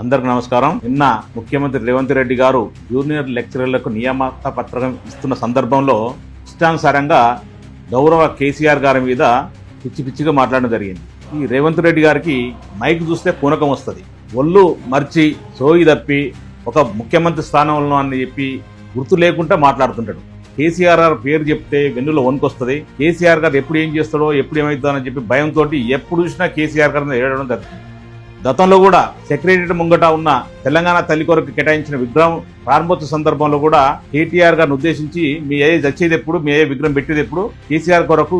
అందరికి నమస్కారం. నిన్న ముఖ్యమంత్రి రేవంత్ రెడ్డి గారు జూనియర్ లెక్చరర్లకు నియామక పత్రం ఇస్తున్న సందర్భంలో ఇష్టానుసారంగా గౌరవ కేసీఆర్ గారి మీద పిచ్చి పిచ్చిగా మాట్లాడడం జరిగింది. ఈ రేవంత్ రెడ్డి గారికి మైక్ చూస్తే పూనకం వస్తుంది. ఒళ్ళు మర్చి సోయి తప్పి ఒక ముఖ్యమంత్రి స్థానంలో అని చెప్పి గుర్తు లేకుండా మాట్లాడుతుంటాడు. కేసీఆర్ గారు పేరు చెప్తే వెన్నులో వణుకొస్తుంది. కేసీఆర్ గారు ఎప్పుడు ఏం చేస్తాడో ఎప్పుడు ఏమవుతుందో అని చెప్పి భయంతో ఎప్పుడు చూసినా కేసీఆర్ గారిని ఏడవడం జరుగుతుంది. గతంలో కూడా సెక్రటరీ ముంగట ఉన్న తెలంగాణ తల్లి కొరకు కేటాయించిన విగ్రహం ప్రారంభోత్సవ సందర్భంలో కూడా కేటీఆర్ గారిని ఉద్దేశించి మీ ఏ చచ్చేది ఎప్పుడు మీ ఏ విగ్రహం పెట్టేది ఎప్పుడు కేసీఆర్ కొరకు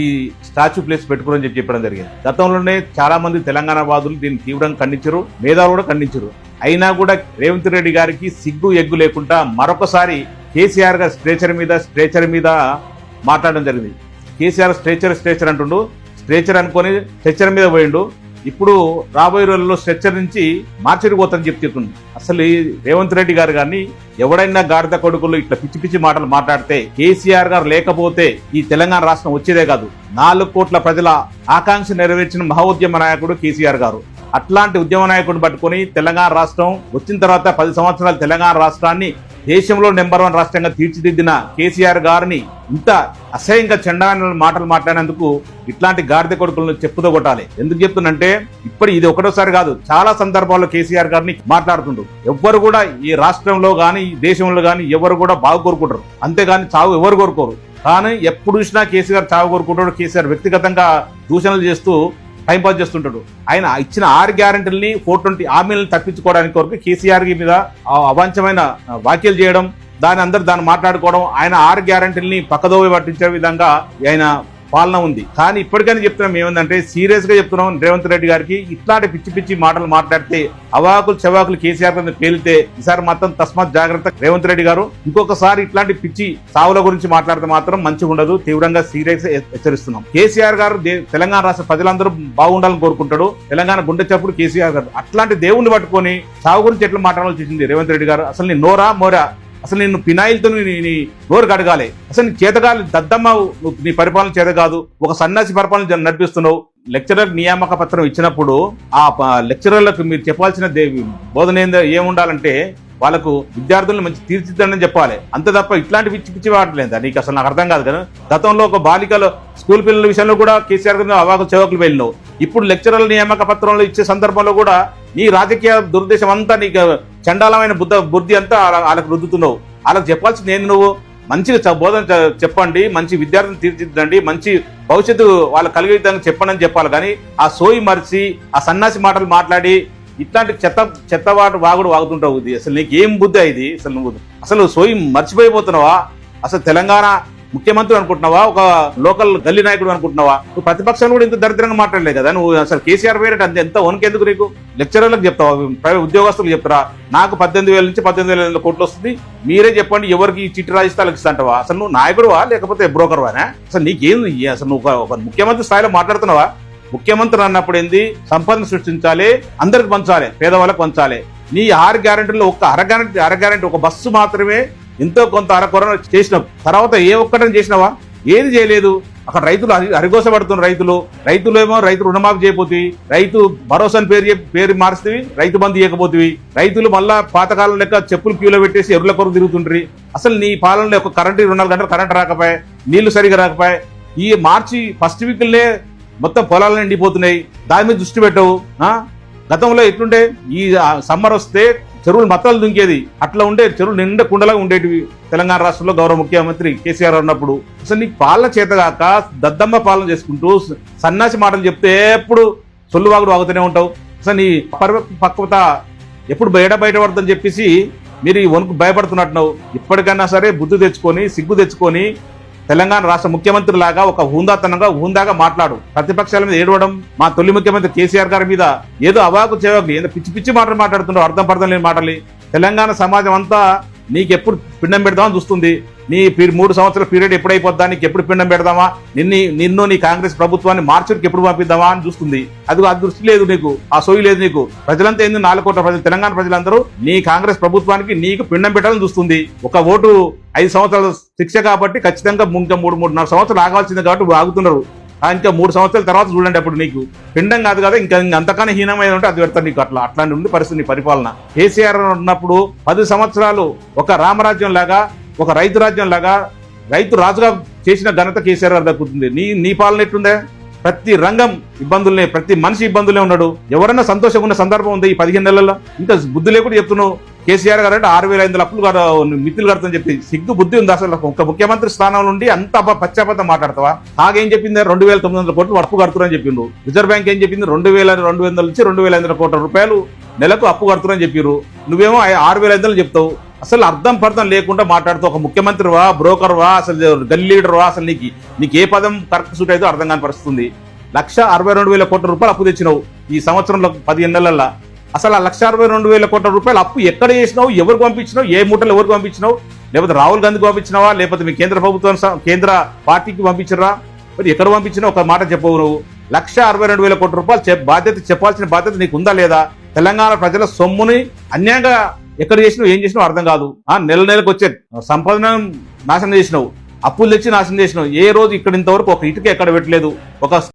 ఈ స్టాచ్యూ ప్లేస్ పెట్టుకోరని చెప్పి చెప్పడం జరిగింది. గతంలోనే చాలా మంది తెలంగాణ వాదులు దీన్ని తీవ్రంగా ఖండించరు మేధావులు కూడా ఖండించరు. అయినా కూడా రేవంత్ రెడ్డి గారికి సిగ్గు ఎగ్గు లేకుండా మరొకసారి కేసీఆర్ గారు స్ట్రేచర్ మీద స్ట్రేచర్ మీద మాట్లాడడం జరిగింది. కేసీఆర్ స్ట్రేచర్ స్ట్రేచర్ అంటుండు స్ట్రేచర్ అనుకొని స్ట్రెచర్ మీద పోయిండు. ఇప్పుడు రాబోయే రోజుల్లో స్ట్రెచ్చర్ నుంచి మార్చిడి చెప్పి చెప్తుంది అసలు ఈ రేవంత్ రెడ్డి గారు కానీ ఎవడైనా గాడిద కొడుకులు ఇట్లా పిచ్చి పిచ్చి మాటలు మాట్లాడితే కేసీఆర్ గారు లేకపోతే ఈ తెలంగాణ రాష్ట్రం వచ్చేదే కాదు. నాలుగు కోట్ల ప్రజల ఆకాంక్ష నెరవేర్చిన మహోద్యమ నాయకుడు కేసీఆర్ గారు. అట్లాంటి ఉద్యమ నాయకుడిని పట్టుకొని తెలంగాణ రాష్ట్రం వచ్చిన తర్వాత పది సంవత్సరాలు తెలంగాణ రాష్ట్రాన్ని దేశంలో నెంబర్ వన్ రాష్ట్రంగా తీర్చిదిద్దిన కేసీఆర్ గారిని ఇంత అసహ్యంగా చెండాలని మాటలు మాట్లాడినందుకు ఇట్లాంటి గాడిద కొడుకులను చెప్పుతో కొట్టాలి. ఎందుకు చెప్తున్నంటే ఇప్పుడు ఇది ఒకటోసారి కాదు చాలా సందర్భాల్లో కేసీఆర్ గారిని మాట్లాడుతుండ్రు. ఎవ్వరు కూడా ఈ రాష్ట్రంలో కానీ ఈ దేశంలో కానీ ఎవరు కూడా బాగు కోరుకుంటారు. అంతేగాని చావు ఎవరు కోరుకోరు. కానీ ఎప్పుడు చూసినా కేసీఆర్ చావు కోరుకుంటాడు. కేసీఆర్ వ్యక్తిగతంగా దూషణలు చేస్తూ టైంపాస్ చేస్తుంటాడు. ఆయన ఇచ్చిన ఆరు గ్యారంటీలని ఫోర్ ట్వంటీ హామీలను తప్పించుకోవడానికి కొరకు కేసీఆర్ మీద అవాంఛమైన వ్యాఖ్యలు చేయడం దాని అందరు దాన్ని మాట్లాడుకోవడం ఆయన ఆరు గ్యారంటీలని పక్కదోవి పట్టించే విధంగా ఆయన పాలన ఉంది. కానీ ఇప్పటికైనా చెప్తున్నాం ఏమందంటే సీరియస్గా చెప్తున్నాం రేవంత్ రెడ్డి గారికి ఇట్లాంటి పిచ్చి పిచ్చి మాటలు మాట్లాడితే అవాకులు చెవాకులు కేసీఆర్ మీద పేలితే ఈసారి మాత్రం తస్మాత్ జాగ్రత్త రేవంత్ రెడ్డి గారు. ఇంకొకసారి ఇట్లాంటి పిచ్చి సావుల గురించి మాట్లాడితే మాత్రం మంచిగా ఉండదు. తీవ్రంగా సీరియస్ హెచ్చరిస్తున్నాం. కేసీఆర్ గారు తెలంగాణ రాష్ట్ర ప్రజలందరూ బాగుండాలని కోరుకుంటాడు. తెలంగాణ గుండె చప్పుడు కేసీఆర్ గారు. అట్లాంటి దేవుణ్ణి పట్టుకొని సావు గురించి ఎట్లా మాట్లాడాల్సి వచ్చింది రేవంత్ రెడ్డి గారు. అసలు నీ నోరా మోరా? అసలు నేను పినాయిల్తో నీ నోరు కడగాలి. అసలు నీ చేతగాలి దద్దమ్మ నీ పరిపాలన చేత కాదు ఒక సన్యాసి పరిపాలన నడిపిస్తున్నావు. లెక్చరర్ నియామక పత్రం ఇచ్చినప్పుడు ఆ ప- లెక్చరర్లకు మీరు చెప్పాల్సిన బోధన ఏందో ఏముండాలంటే వాళ్ళకు విద్యార్థులను మంచి తీర్చిదిద్దని చెప్పాలి. అంత తప్ప ఇట్లాంటి పిచ్చి పిచ్చి వాడలేదు నీకు అసలు నాకు అర్థం కాదు కదా. గతంలో ఒక బాలికలు స్కూల్ పిల్లల విషయంలో కూడా కేసీఆర్ గారు అవాకు చెవకులు వెళ్ళినావు. ఇప్పుడు లెక్చరర్ల నియామక పత్రంలో ఇచ్చే సందర్భంలో కూడా నీ రాజకీయ దురుద్దేశం అంతా నీకు చండాలమైన బుద్ధ బుద్ధి అంతా వాళ్ళకు వాళ్ళకి రుద్దుతున్నావు. వాళ్ళకి చెప్పాల్సింది ఏంది నువ్వు? మంచిగా చ- బోధన చెప్పండి మంచి విద్యార్థిని తీర్చిద్దండి మంచి భవిష్యత్తు వాళ్ళకి కలిగే విధంగా చెప్పండి అని చెప్పాలి. కానీ ఆ సోయి మరిచి ఆ సన్నాసి మాటలు మాట్లాడి ఇట్లాంటి చెత్త చెత్తవాడు వాగుడు వాగుతుంటావు ఇది. అసలు నీకు ఏం బుద్ధి ఇది? అసలు నువ్వు అసలు సోయి మర్చిపోయిపోతున్నావా? అసలు తెలంగాణ ముఖ్యమంత్రి అనుకుంటున్నావా? ఒక లోకల్ గల్లీ నాయకుడు అనుకుంటున్నావా? నువ్వు ప్రతిపక్షాలు కూడా ఇంత దరిద్రంగా మాట్లాడలేదు కదా? నువ్వు అసలు కేసీఆర్ వేరే అంత ఎంత వనకెందుకు నీకు? లెక్చరర్లకు చెప్తావా? ప్రైవేట్ ఉద్యోగస్తులకు చెప్తారా? నాకు పద్దెనిమిది వేల నుంచి పద్దెనిమిది వేల కోట్లు వస్తుంది. మీరే చెప్పండి ఎవరికి ఈ చిట్టి రాజస్థాలకు ఇస్తాంటవా అసలు నువ్వు నాయకుడువా? లేకపోతే బ్రోకర్వానా అసలు నీకేం అసలు నువ్వు ఒక- ఒక ముఖ్యమంత్రి స్థాయిలో మాట్లాడుతున్నావా? ముఖ్యమంత్రి అన్నప్పుడు ఏంది? సంపదను సృష్టించాలి అందరికి పంచాలి పేదవాళ్ళకి పంచాలి. నీ ఆరు గ్యారెంటీలో ఒక్క అర గ్యారెంటీ అర గ్యారెంటీ ఒక బస్సు మాత్రమే ఎంతో కొంత అరకొర చేసినావు తర్వాత ఏ ఒక్కటని చేసినావా? ఏది చేయలేదు. అక్కడ రైతులు హరి హరిగోసపడుతున్న రైతులు. రైతులు ఏమో రైతు రుణమాఫీ చేయబోతుంది రైతు భరోసాను పేరు పేరు మారుస్తుంది రైతు బంధు చేయకపోతుంది రైతులు మళ్ళా పాతకాలం లెక్క చెప్పులు క్యూలో పెట్టేసి ఎరువుల కొరకు తిరుగుతుండ్రి. అసలు నీ పాలనలో ఒక కరెంటు రెండు నాలుగు గంటలు కరెంట్ రాకపోయి నీళ్ళు సరిగా రాకపోయి ఈ మార్చి ఫస్ట్ వీక్లే మొత్తం పొలాలు నిండిపోతున్నాయి. దాని మీద దృష్టి పెట్టవు. గతంలో ఎట్లుండే? ఈ సమ్మర్ వస్తే చెరువులు మత్తలు దుంకేది. అట్లా ఉండే చెరువులు నిండా కుండలాగా ఉండేటివి తెలంగాణ రాష్ట్రంలో గౌరవ ముఖ్యమంత్రి కేసీఆర్ ఉన్నప్పుడు. అసలు నీకు పాలన చేతగాక దద్దమ్మ పాలన చేసుకుంటూ సన్నాసి మాటలు చెప్తే ఎప్పుడు సొల్లువాగుడు వాగుతూనే ఉంటావు. అసలు నీ పరిపక్వత ఎప్పుడు బయట బయటపడుతుందని చెప్పేసి మీరు ఈ వణుకు భయపడుతున్నట్టున్నావు. ఇప్పటికైనా సరే బుద్ధి తెచ్చుకొని సిగ్గు తెచ్చుకొని తెలంగాణ రాష్ట్ర ముఖ్యమంత్రి లాగా ఒక హుందాతనంగా హుందాగా మాట్లాడు. ప్రతిపక్షాల మీద ఏడవడం మా తొలి ముఖ్యమంత్రి కేసీఆర్ గారి మీద ఏదో అవాకు చేయకు ఏదో పిచ్చి పిచ్చి మాటలు మాట్లాడుతుండో అర్థం పర్థం లేని మాటలు తెలంగాణ సమాజం అంతా నీకెప్పుడు పిండం పెడదామని చూస్తుంది. నీ మూడు సంవత్సరాల పీరియడ్ ఎప్పుడైపోద్దా? నీకు ఎప్పుడు పిండం పెడదామా? నిన్ను నిన్ను నీ కాంగ్రెస్ ప్రభుత్వాన్ని మార్చుడికి ఎప్పుడు పంపిద్దామా అని చూస్తుంది. అది ఆ దృష్టి లేదు నీకు ఆ సోయి లేదు నీకు. ప్రజలంతా ఏంది? నాలుగు కోట్ల ప్రజలు తెలంగాణ ప్రజలందరూ నీ కాంగ్రెస్ ప్రభుత్వానికి నీకు పిండం పెట్టాలని చూస్తుంది. ఒక ఓటు ఐదు సంవత్సరాలు శిక్ష కాబట్టి ఖచ్చితంగా ఇంకా మూడు మూడున్నర సంవత్సరాలు ఆగాల్సింది కాబట్టి ఆగుతున్నారు ఆ, ఇంకా మూడు సంవత్సరాల తర్వాత చూడండి అప్పుడు నీకు. పిండం కాదు కదా ఇంకా ఇంకా అంతకన్నా హీనమైన ఉంటే అది పెడతాను నీకు అట్లా. అట్లాంటి ఉంది పరిస్థితి పరిపాలన. కేసీఆర్ ఉన్నప్పుడు పది సంవత్సరాలు ఒక రామరాజ్యం లాగా ఒక రైతు రాజ్యం లాగా రైతు రాజుగా చేసిన ఘనత కేసీఆర్ గారు దక్కుతుంది నీ నీ పాలన ఎట్లుందే? ప్రతి రంగం ఇబ్బందులనే ప్రతి మనిషి ఇబ్బందులే ఉన్నాడు. ఎవరైనా సంతోషంగా ఉన్న సందర్భం ఉంది ఈ పదిహేను నెలల్లో? ఇంకా బుద్ధి లేకుండా చెప్తున్నావు. కేసీఆర్ గారు అంటే ఆరు వేల ఐదు అప్పులు మిత్రులు కడతాని చెప్పి సిగ్గు బుద్ధి ఉంది అసలు. ఒక ముఖ్యమంత్రి స్థానంలో నుండి అంత పశ్చాపతం మాట్లాడతావా? ఆగేం చెప్పింది? రెండు వేల తొమ్మిది వందల కోట్లు అప్పు కడుతున్నారని చెప్పిండు రిజర్వ్ బ్యాంక్ ఏం చెప్పింది? రెండు వేల రెండు వందల నుంచి రెండు వేల ఐదు వందల కోట్ల రూపాయలు నెలకు అప్పు కడుతున్నారని చెప్పారు నువ్వేమో ఆరు వేల ఐదు చెప్తావు. అసలు అర్థం పర్థం లేకుండా మాట్లాడుతూ ఒక ముఖ్యమంత్రివా బ్రోకర్వా అసలు గల్లీ లీడర్వా అసలు నీకు నీకు ఏ పదం కరెక్ట్ సూట్ అయితే అర్థం కాని పరిస్థితుంది. లక్ష అరవై రెండు వేల కోట్ల రూపాయలు అప్పు తెచ్చినావు ఈ సంవత్సరంలో పదిహేను నెలల్లో. అసలు ఆ లక్ష అరవై రెండు వేల కోట్ల రూపాయలు అప్పు ఎక్కడ చేసినావు? ఎవరికి పంపించినావు? ఏ మూటలు ఎవరికి పంపించినావు? లేకపోతే రాహుల్ గాంధీకి పంపించినావా? లేకపోతే మీ కేంద్ర ప్రభుత్వం కేంద్ర పార్టీకి పంపించరా మరి ఎక్కడ పంపించినా ఒక మాట చెప్పవు నువ్వు. లక్ష అరవై రెండు వేల కోట్ల రూపాయలు చెప్- బాధ్యత చెప్పాల్సిన బాధ్యత నీకు ఉందా లేదా? తెలంగాణ ప్రజల సొమ్ముని అన్యాయంగా ఎక్కడ చేసినావు? ఏం చేసినావు? అర్థం కాదు. ఆ నెల నెలకు వచ్చే సంపదన నాశనం చేసినావు. అప్పులు తెచ్చి నాశనం చేసినావు. ఏ రోజు ఇక్కడ ఇంతవరకు ఒక ఇటుక ఎక్కడ పెట్టలేదు? ఒక